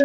You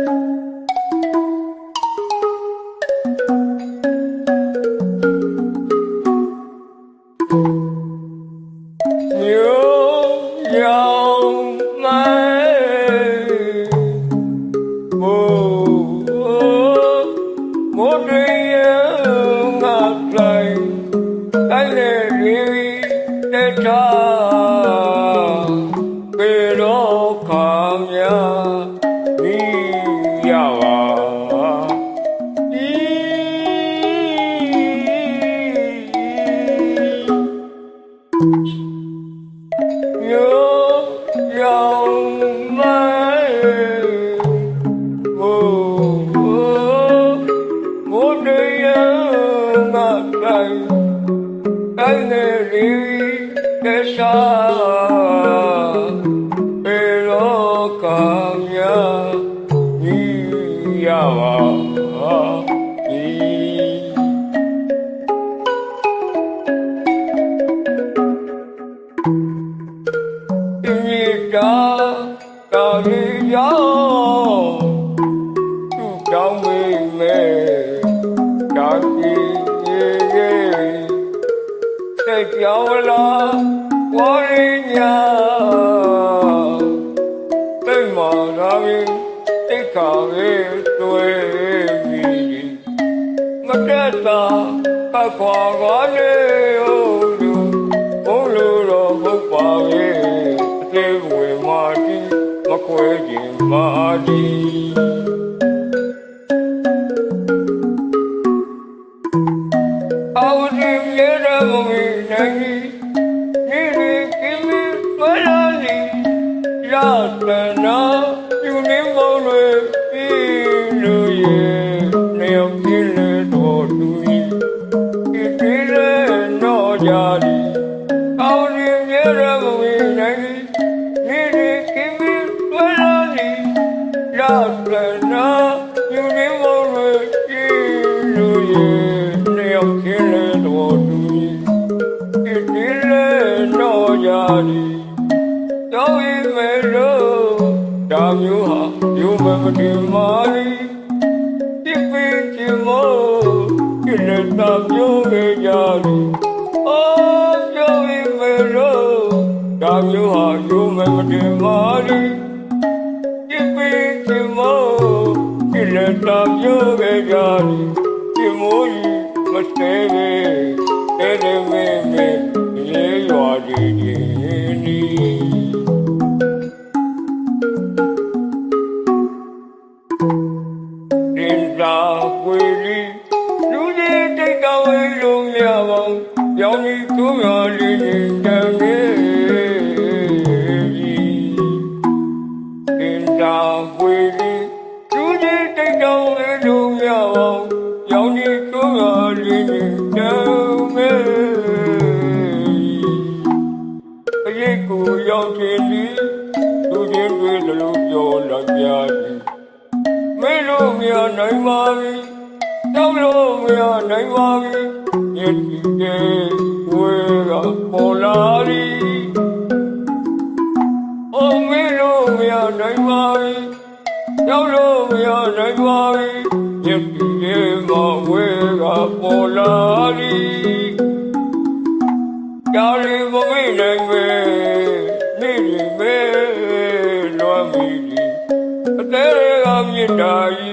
Deixar ပြောင်းလာဝရင်းညာတိမ်မာလာရင်တိတ်ခါရဲ့တွေ့ပြီငါတက်တာပကွာကောင်းလေဟုတ်လူဘုလူတော်ဘုပါရဲ့အသေးဝင်မာတီမခွဲခြင်းမာတီ နိုင်ဒီဒီကိမီသွဲလာလီရတနာယူနေမောင်တွေပြီးလို့ရဲ့နေအောင်ကြည့်လေတော့သူကြီးဒီဒီလေတော့ကြသည်အော်ဒီမြဲရမဝိနို မျိုးဟာယူမမဒီမာရီဒီပင်ချင်မို့ဒီလက်သာမျိုးပဲကြသည်အော်ပြောဤမဲလို့ဒါမျိုးဟာယူမမဒီမာရီဒီပင်ချင်မို့ဒီလက်သာမျိုးပဲကြသည်ဒီမိုးကြီးမစဲပဲတဲ့တဲ့မဲမဲရေရွာကြည် ကြီးတိတ်တော်ဝေလုံးရပေါင်းရောင်ကြီးသူရလေးကြီးတန်နေကြီးတင်သာဝေလီလူကြီးတိတ်တော်ဝေလုံးရပေါင်းရောင်ကြီးသူရလေးကြီးတန်နေအရေးကိုရောက်ခြင်းလီလူချင်းတွေလုံးပြောလာကြသည်မေလို့မရနိုင်ပါဘူး တောင်းလို့မရနိုင်ပါဘူးယတိကေဝေကပေါ်လာရီအိုမေလို့မရနိုင်ပါဘူးတောင်းလို့မရနိုင်ပါဘူးယတိကေမဝေကပေါ်လာရီကြာလီမမေ့နိုင်ပဲနေဒီမဲလွမ်းမီဒီအသေးကမြစ်တာကြီး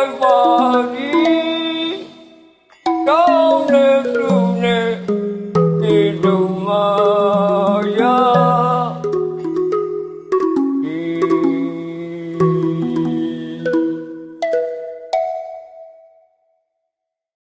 vai, vai.